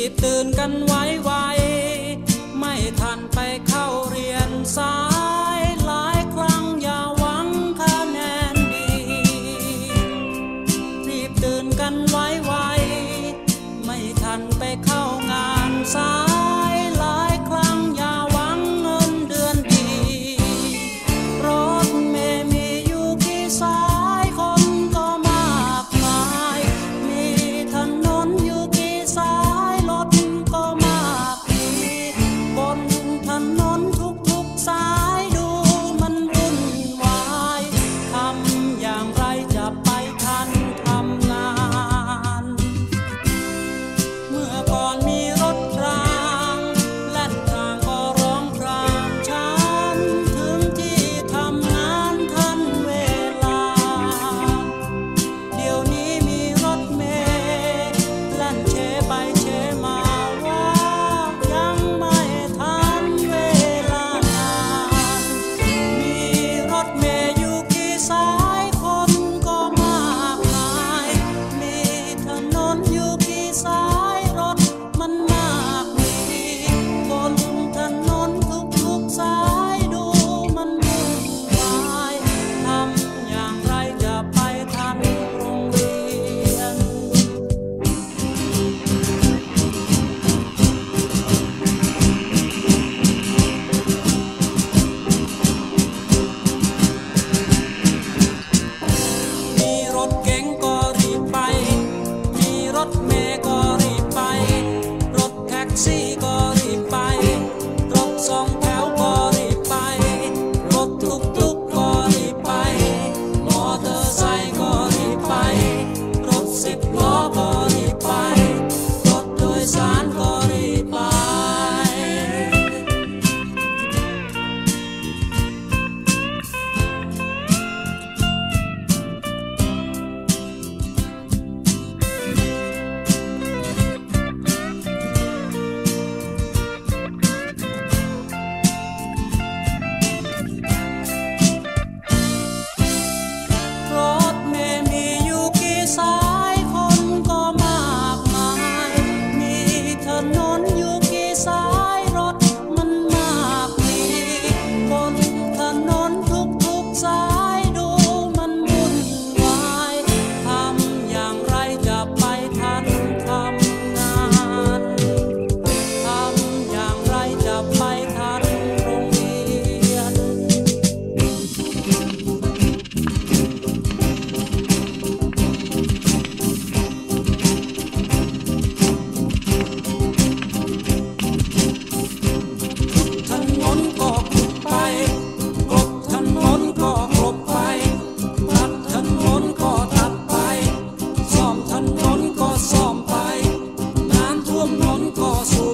ีบตื่นกันไว้ไวไม่ทันไปเข้าเรียนสาย song. non posso